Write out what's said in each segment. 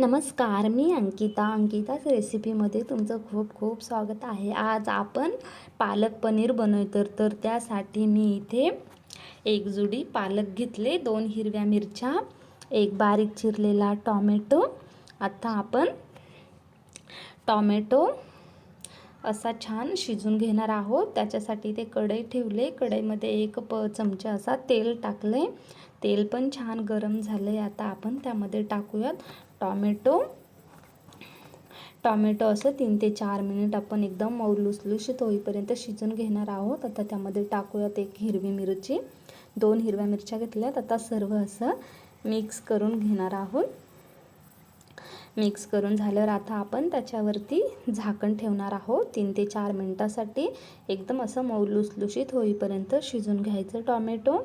नमस्कार मी अंकिता. अंकिताच रेसिपीमध्ये तुमचं खूप खूप स्वागत आहे. आज आपण पालक पनीर बनवतो तर त्यासाठी मी इथे एक जुडी पालक घेतले दोन हिरव्या मिरच्या एक बारीक चिरलेला टॉमॅटो. आता आपण टॉमॅटो असा छान शिजून घेणार आहोत. त्याच्यासाठी ते कढई ठेवले. कढईमध्ये एक प चमचा असा तेल टाकले तेल पण छान गरम झालं आहे आता आपण त्यामध्ये टाकूयात. टॉमॅटो. टॉमॅटो असं तीन ते चार मिनिट आपण एकदम मऊ लुसलुशीत होईपर्यंत शिजून घेणार आहोत. आता त्यामध्ये टाकूयात एक हिरवी मिरची. दोन हिरव्या मिरच्या घेतल्यात. आता सर्व असं मिक्स करून घेणार आहोत. मिक्स करून झाल्यावर आता आपण त्याच्यावरती झाकण ठेवणार आहोत. तीन ते चार मिनटासाठी एकदम असं मऊ लुसलुशीत होईपर्यंत शिजून घ्यायचं टॉमॅटो.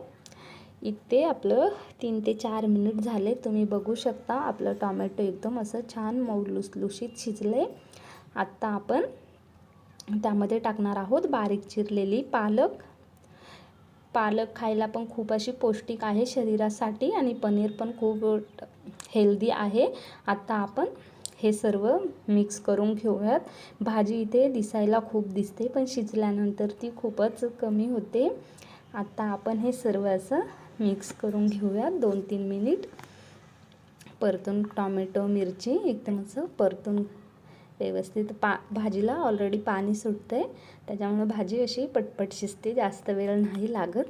इथे आपलं तीन ते चार मिनिट झाले. तुम्ही बघू शकता आपलं टॉमॅटो एकदम असं छान मऊ लुसलुशीत शिजले आत्ता आपण त्यामध्ये टाकणार आहोत बारीक चिरलेली पालक. पालक खायला पण खूप अशी पौष्टिक आहे शरीरासाठी आणि पनीर पण खूप हेल्दी आहे. आत्ता आपण हे सर्व मिक्स करून घेऊयात. भाजी इथे दिसायला खूप दिसते पण शिजल्यानंतर ती खूपच कमी होते. आत्ता आपण हे सर्व असं मिक्स करून घेऊयात दोन तीन मिनिट. परतून टॉमॅटो मिरची एकदम असं परतून व्यवस्थित पा भाजीला ऑलरेडी पाणी सुटतं आहे त्याच्यामुळं भाजी अशी पटपट शिजते जास्त वेळ नाही लागत.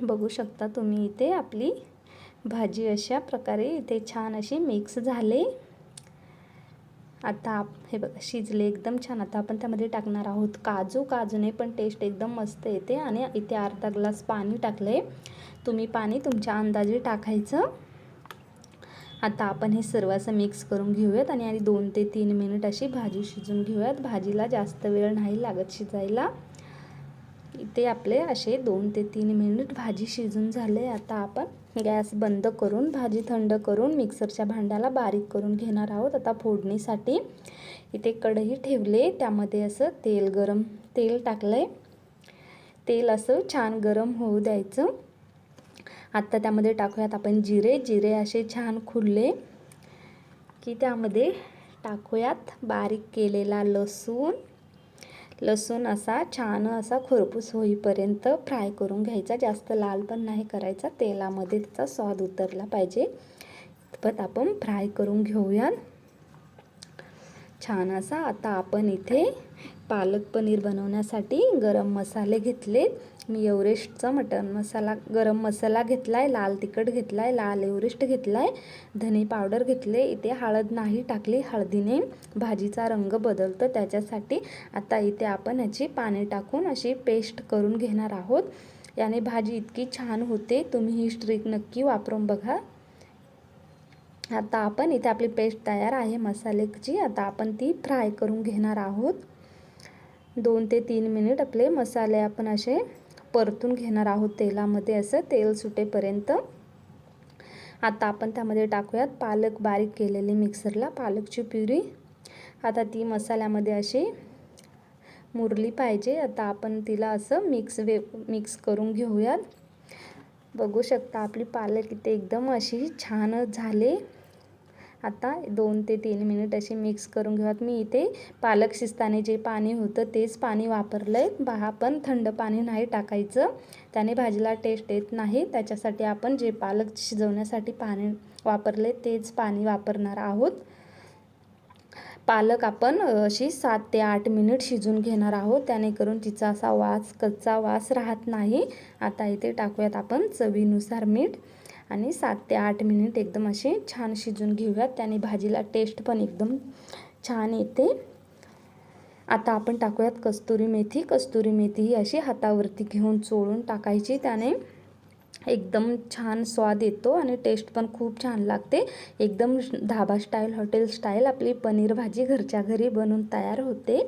बघू शकता तुम्ही इथे आपली भाजी अशा प्रकारे इथे छान अशी मिक्स झाले. आता आप हे बघा शिजले एकदम छान. आता आपण त्यामध्ये टाकणार आहोत काजू. काजूने पण टेस्ट एकदम मस्त येते आणि इथे अर्धा ग्लास पाणी टाकलं आहे तुम्ही पाणी तुमच्या अंदाजे टाकायचं. आता आपण हे सर्व असं मिक्स करून घेऊयात आणि आणि दोन ते तीन मिनिट अशी भाजी शिजून घेऊयात. भाजीला जास्त वेळ नाही लागत शिजायला. इथे आपले असे दोन ते तीन मिनिट भाजी शिजून झाले. आता आपण गॅस बंद करून भाजी थंड करून मिक्सरच्या भांड्याला बारीक करून घेणार आहोत. आता फोडणीसाठी इथे कढई ठेवले. त्यामध्ये असं तेल गरम तेल टाकलं आहे तेल असं छान गरम होऊ द्यायचं. आत्ता त्यामध्ये टाकूयात आपण जिरे. जिरे असे छान खुलले की त्यामध्ये टाकूयात बारीक केलेला लसूण. लसूण असा छान असा खरपूस होईपर्यंत फ्राय करून घ्यायचा. जास्त लाल पण नाही करायचा. तेलामध्ये त्याचा स्वाद उतरला पाहिजे. पण आपण फ्राय करून घेऊयात. छान असा. आता आपण इथे पालक पनीर बनवण्यासाठी गरम मसाले घेतले मी एवरेस्टचा मटन मसाला गरम मसाला घेतला आहे लाल तिखट घेतला आहे लाल एवरेस्ट घेतला आहे धने पावडर घेतले इथे हळद नाही टाकली हळदीने भाजीचा रंग बदलतो. त्याच्यासाठी आता इथे आपण याची पाणी टाकून अशी पेस्ट करून घेणार आहोत. याने भाजी इतकी छान होते तुम्ही ही स्ट्रीक नक्की वापरून बघा. आता आपण इथे आपली पेस्ट तयार आहे मसाल्याची. आता आपण ती फ्राय करून घेणार आहोत. दोन ते तीन मिनिट आपले मसाले आपण असे परतून घेणार आहोत तेलामध्ये असं तेल सुटेपर्यंत. आता आपण त्यामध्ये टाकूयात पालक बारीक केलेली मिक्सरला पालकची प्युरी. आता ती मसाल्यामध्ये अशी मुरली पाहिजे. आता आपण तिला असं मिक्स वे मिक्स करून घेऊयात. बघू शकता आपली पालक इथे एकदम अशी छान झाले. आता दोन ते तीन मिनिट असे मिक्स करून घेऊयात. मी इथे पालक शिजताने जे पाणी होतं तेच पाणी वापरलं आहे पहा पण थंड पाणी नाही टाकायचं. त्याने भाजीला टेस्ट येत नाही. त्याच्यासाठी आपण जे पालक शिजवण्यासाठी पाणी वापरले तेच पाणी वापरणार आहोत. पालक आपण अशी सात ते आठ मिनिट शिजून घेणार आहोत. त्याने करून तिचा असा वास कच्चा वास राहत नाही. आता इथे टाकूयात आपण चवीनुसार मीठ. आणि सात ते आठ मिनिट एकदम असे छान शिजून घेऊयात. त्याने भाजीला टेस्ट पण एकदम छान येते. आता आपण टाकूयात कस्तुरी मेथी. कस्तुरी मेथी ही अशी हातावरती घेऊन चोळून टाकायची. त्याने एकदम छान स्वाद येतो आणि टेस्ट पण खूप छान लागते. एकदम धाबा स्टाईल हॉटेल स्टाईल आपली पनीर भाजी घरच्या घरी बनून तयार होते.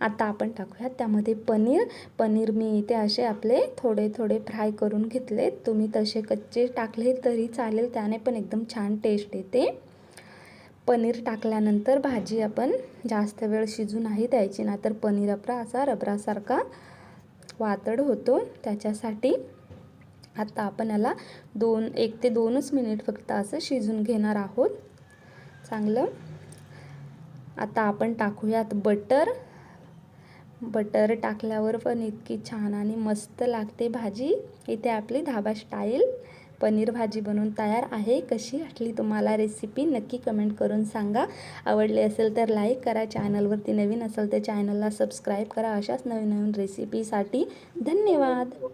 आता आपण टाकूयात त्यामध्ये पनीर. पनीर मी इथे असे आपले थोडे थोडे फ्राय करून घेतले तुम्ही तसे कच्चे टाकले तरी चालेल त्याने पण एकदम छान टेस्ट येते. पनीर टाकल्यानंतर भाजी आपण जास्त वेळ शिजू नाही द्यायची ना तर पनीर आपला असा रबरासारखा वातड होतो त्याच्यासाठी. आता आपण याला दोन एक ते दोनच मिनिट फक्त असं शिजून घेणार आहोत. चांगलं? आता आपण टाकूयात बटर. बटर टाकल्यावर पण इतकी छान आणि मस्त लागते भाजी. इथे आपली धाबा स्टाईल. पनीर भाजी बनवून तयार आहे. कशी वाटली तुम्हाला रेसिपी नक्की कमेंट करून सांगा. आवडली असेल तर लाईक करा. चॅनलवरती नवीन असेल तर चॅनलला सबस्क्राईब करा. अशाच नवीन नवीन रेसिपीसाठी धन्यवाद.